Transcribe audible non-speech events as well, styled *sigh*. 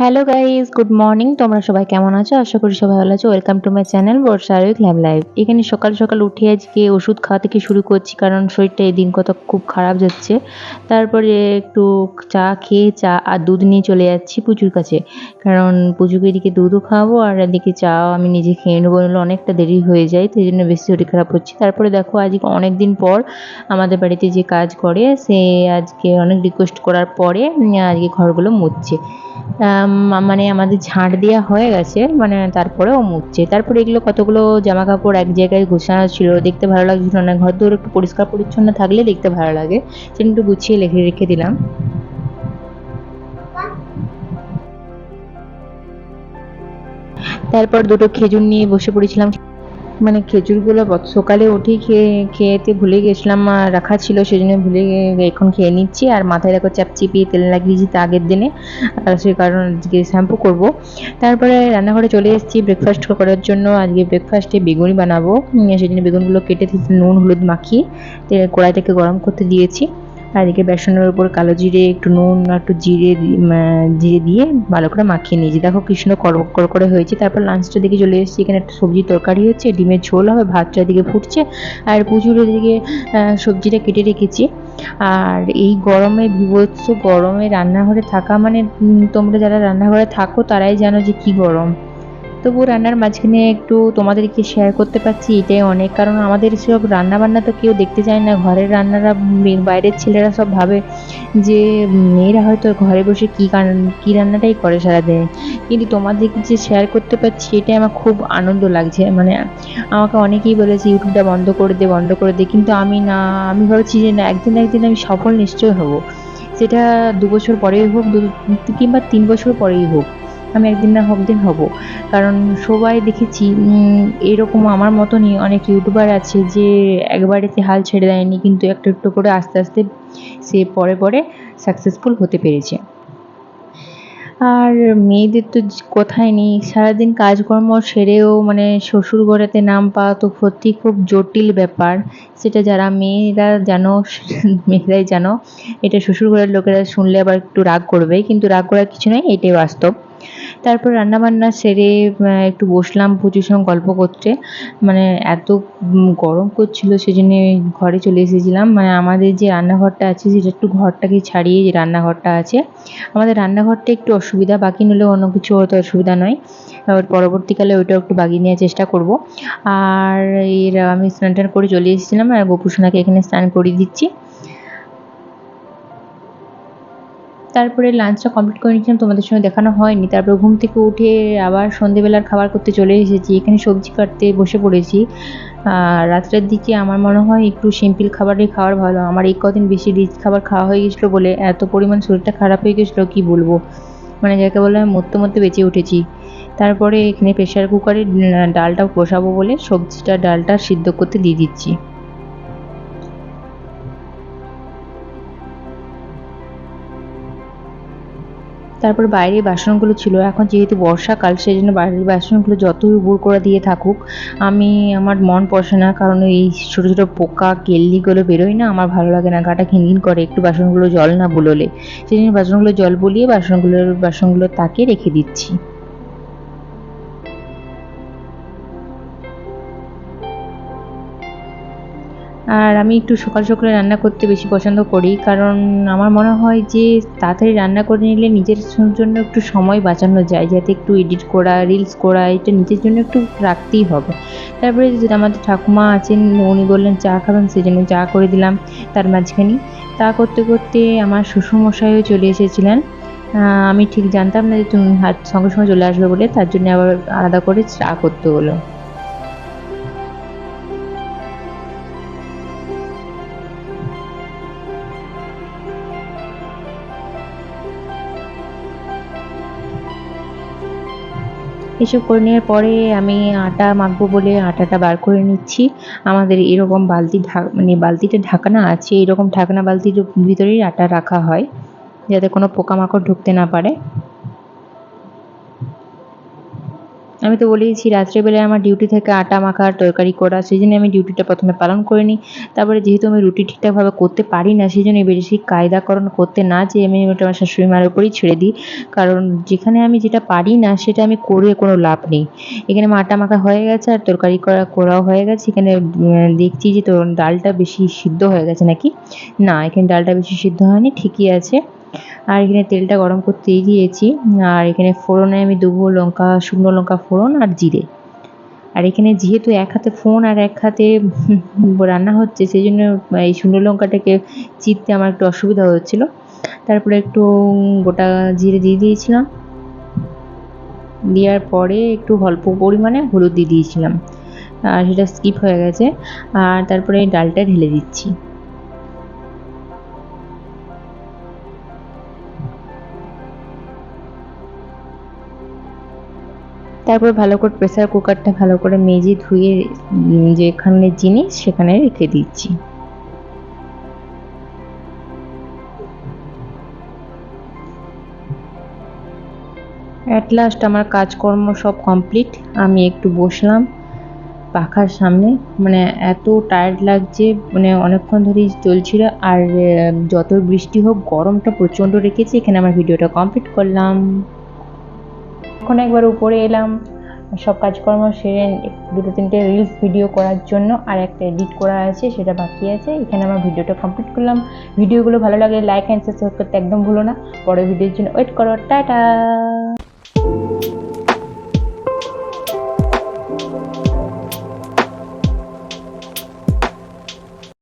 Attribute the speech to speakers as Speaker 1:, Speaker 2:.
Speaker 1: Hello guys good morning তোমরা সবাই কেমন আছো? আশা করি সবাই ভালো আছো। Welcome to my channel Barsha with lamp live এখানে সকাল সকাল উঠে আজকে ওষুধ খাওয়া থেকে শুরু করছি, কারণ শরীরটা এই দিন কত খুব খারাপ যাচ্ছে। তারপরে একটু চা খেয়ে চা আর দুধ নিয়ে চলে যাচ্ছি পুজোর কাছে। কারণ পুজোকে এদিকে দুধও খাওয়াবো আর এদিকে চাও আমি নিজে খেয়ে নেব। বলে অনেকটা দেরি হয়ে যায় সেই জন্য বেশি শরীর খারাপ হচ্ছে। তারপরে দেখো, আজকে অনেক দিন পর আমাদের বাড়িতে যে কাজ করে, সে আজকে অনেক রিকোয়েস্ট করার পরে আজকে ঘরগুলো মুছছে। মানে আমাদের ঝাঁট দেওয়া হয়ে গেছে মানে তারপরে ও মুছছে। তারপরে এগুলো কতগুলো জামা কাপড় এক জায়গায় গোছানো ছিল, দেখতে ভালো লাগছিল না। ঘর দৌড় একটু পরিষ্কার পরিচ্ছন্ন থাকলে দেখতে ভালো লাগে। সেটা একটু গুছিয়ে রেখে রেখে দিলাম। তারপর দুটো খেজুর নিয়ে বসে পড়েছিলাম। মানে খেজুরগুলো সকালে উঠেই খেয়ে, খেয়েতে ভুলে গেছিলাম রাখা ছিল সেই জন্য ভুলে এখন খেয়ে নিচ্ছি। আর মাথায় দেখো চাপ চিপিয়ে তেল লাগিয়েছি তা আগের দিনে। আর সেই কারণে আজকে শ্যাম্পু করব। তারপরে রান্নাঘরে চলে এসেছি ব্রেকফাস্ট করার জন্য। আজকে ব্রেকফাস্টে বেগুনি বানাবো। সেই জন্য বেগুনগুলো কেটে নুন, হলুদ মাখিয়ে কড়াইটাকে গরম করতে দিয়েছি। আর এদিকে বেসনের উপর কালো জিরে, একটু নুন একটু জিরে জিরে দিয়ে ভালো করে মাখিয়ে নিয়েছি। দেখো কৃষ্ণ কর, করে হয়েছে। তারপর লাঞ্চটা দিকে চলে এসেছি। এখানে একটা সবজি তরকারি হচ্ছে, ডিমের ঝোল হবে ভাতটা দিকে ফুটছে আর প্রচুর এদিকে সবজিটা কেটে রেখেছি। আর এই গরমে, বিভৎস গরমে রান্নাঘরে থাকা মানে তোমরা যারা রান্নাঘরে থাকো তারাই জানো যে কি গরম। তবু রান্নার মাঝখানে একটু তোমাদেরকে শেয়ার করতে পারছি, এটাই অনেক। কারণ আমাদের সব রান্না বান্না তো কেউ দেখতে চায় না। ঘরের রান্নারা বাইরের ছেলেরা সব ভাবে যে, মেয়েরা হয়তো ঘরে বসে কী কী রান্নাটাই করে সারাদিন। কিন্তু তোমাদেরকে যে শেয়ার করতে পারছি, এটাই আমার খুব আনন্দ লাগছে। মানে আমাকে অনেকেই বলেছে, ইউটিউবটা বন্ধ করে দে, বন্ধ করে দে। কিন্তু আমি না, আমি ভাবছি যে না, একদিন একদিন আমি সফল নিশ্চয় হব। সেটা দু বছর পরেই হোক কিংবা তিন বছর পরেই হোক। আমি একদিন না হোক দিন হব। কারণ সবাই দেখেছি এরকম আমার মতনই অনেক ইউটিউবার আছে যে একবারেতে হাল ছেড়ে দেয়নি, কিন্তু একটু একটু করে আস্তে আস্তে সে পরে পরে সাকসেসফুল হতে পেরেছে। আর মেয়েদের তো কোথায় নেই? সারাদিন কাজকর্ম সেরেও মানে শ্বশুর ঘরেতে নাম পাওয়া তো সত্যি খুব জটিল ব্যাপার। সেটা যারা মেয়েরা জানো, *laughs* মেয়েরাই জানো, এটা শ্বশুর ঘরের লোকেরা শুনলে আবার একটু রাগ করবে, কিন্তু রাগ করার কিছু নয় এটাই বাস্তব। তারপর রান্নাবান্না সেরে একটু বসলাম পুজোর সঙ্গে গল্প করতে। মানে এত গরম করছিল সেজন্য ঘরে চলে এসেছিলাম। মানে আমাদের যে রান্নাঘরটা আছে সেটা একটু ঘরটাকে ছাড়িয়ে যে রান্নাঘরটা আছে, আমাদের রান্নাঘরটা একটু অসুবিধা, বাকি নিলে অন্য কিছু হয়তো অসুবিধা নয়। পরবর্তীকালে ওইটাও একটু বাগিয়ে নেওয়ার চেষ্টা করব। আর এর আমি স্নান টান করে চলে এসেছিলাম, আর গোপুসোনাকে এখানে স্নান করিয়ে দিচ্ছি। তারপরে লাঞ্চটা কমপ্লিট করে নিয়েছিলাম, তোমাদের সঙ্গে দেখানো হয়নি। তারপরে ঘুম থেকে উঠে আবার সন্ধেবেলার খাবার করতে চলে এসেছি। এখানে সবজি কাটতে বসে পড়েছি। আর রাত্রের দিকে আমার মনে হয় একটু সিম্পল খাবারই খাওয়ার ভালো। আমার এই কদিন বেশি রিচ খাবার খাওয়া হয়ে গেছিল বলে এত পরিমাণ শরীরটা খারাপ হয়ে গেছিল, কি বলব? মানে যাকে বলে আমি মরতে মরতে বেঁচে উঠেছি। তারপরে এখানে প্রেশার কুকারে ডালটা বসাবো বলে সবজিটা, ডালটা সিদ্ধ করতে দিয়ে দিচ্ছি। তারপর বাইরের বাসনগুলো ছিল। এখন যেহেতু বর্ষাকাল সেই জন্য বাইরের বাসনগুলো যতই উবুর করে দিয়ে থাকুক, আমি, আমার মন পসে না। কারণ এই ছোটো ছোটো পোকা, কেল্লিগুলো বেরোয় না, আমার ভালো লাগে না। গাটা ঘিনঘিন করে, একটু বাসনগুলো জল না বুলোলে। সেই জন্য বাসনগুলো জল বুলিয়ে বাসনগুলোর, বাসনগুলো তাকে রেখে দিচ্ছি। আর আমি একটু সকাল সকালে রান্না করতে বেশি পছন্দ করি, কারণ আমার মনে হয় যে তাড়াতাড়ি রান্না করে নিলে নিজের জন্য একটু সময় বাঁচানো যায়, যাতে একটু এডিট করা রিলস করা, এটা নিজের জন্য একটু রাখতেই হবে। তারপরে আমাদের ঠাকুমা আছেন, উনি বললেন চা খাবেন সেই জন্য চা করে দিলাম তার মাঝখানে। তা করতে করতে আমার শ্বশুরমশাইও চলে এসেছিলেন। আমি ঠিক জানতাম না যে তুমি সঙ্গে সঙ্গে চলে আসবে বলে, তার জন্য আবার আলাদা করে চা করতে হলো। এসব করে নেওয়ার পরে আমি আটা মাখবো বলে আটাটা বার করে নিচ্ছি। আমাদের এরকম বালতি মানে বালতিটা ঢাকনা আছে, এরকম ঢাকনা বালতির ভিতরেই আটা রাখা হয়, যাতে কোনো পোকামাকড় ঢুকতে না পারে। আমি তো বলেইছি, রাত্রেবেলায় আমার ডিউটি থেকে আটা মাখা আর তরকারি করা, সেই জন্য আমি ডিউটিটা প্রথমে পালন করে নিই তারপরে যেহেতু আমি রুটি ঠিকঠাকভাবে করতে পারি না, সেই জন্য বেশি কায়দাকরণ করতে না যে আমি ওটা আমার শাশুড়ি মার উপরেই ছেড়ে দিই। কারণ যেখানে আমি যেটা পারি না, সেটা আমি করে কোনো লাভ নেই। এখানে আমার আটা মাখা হয়ে গেছে আর তরকারি করা, করাও হয়ে গেছে। এখানে দেখছি যে তো ডালটা বেশি সিদ্ধ হয়ে গেছে নাকি? না, এখানে ডালটা বেশি সিদ্ধ হয়নি, ঠিকই আছে। আর এখানে তেলটা গরম করতেই দিয়েছি। আর এখানে ফোড়নে আমি দেবো লঙ্কা, শুকনো লঙ্কা ফোড়ন আর জিরে। আর এখানে যেহেতু এক হাতে ফোন আর এক হাতে রান্না হচ্ছে সেই জন্য এই শুকনো লঙ্কাটাকে চিরতে আমার একটু অসুবিধা হচ্ছিল। তারপরে একটু গোটা জিরে দিয়ে দিয়েছিলাম। দেওয়ার পরে একটু অল্প পরিমাণে হলুদ দিয়ে দিয়েছিলাম। আর সেটা স্কিপ হয়ে গেছে। আর তারপরে ডালটা ঢেলে দিচ্ছি। তারপর ভালো করে প্রেসার কুকারটা ভালো করে মেজে ধুয়ে যেখানে জিনিস সেখানে রেখে দিচ্ছি। অ্যাট লাস্ট আমার কাজকর্ম সব কমপ্লিট আমি একটু বসলাম পাখার সামনে। মানে এত টায়ার্ড লাগছে মানে অনেকক্ষণ ধরেই চলছিল। আর যত বৃষ্টি হোক, গরমটা প্রচণ্ড রেখেছে। এখানে আমার ভিডিওটা কমপ্লিট করলাম। এখন একবার উপরে এলাম, সব কাজকর্ম সেরে দুটো তিনটে রিলস ভিডিও করার জন্য আর একটা এডিট করা আছে, সেটা বাকি আছে। এখানে আমার ভিডিওটা কমপ্লিট করলাম। ভিডিওগুলো ভালো লাগলে লাইক অ্যান্ড সাবস্ক্রাইব করতে একদম ভুলো না। পরের ভিডিওর জন্য ওয়েট করো। টাটা!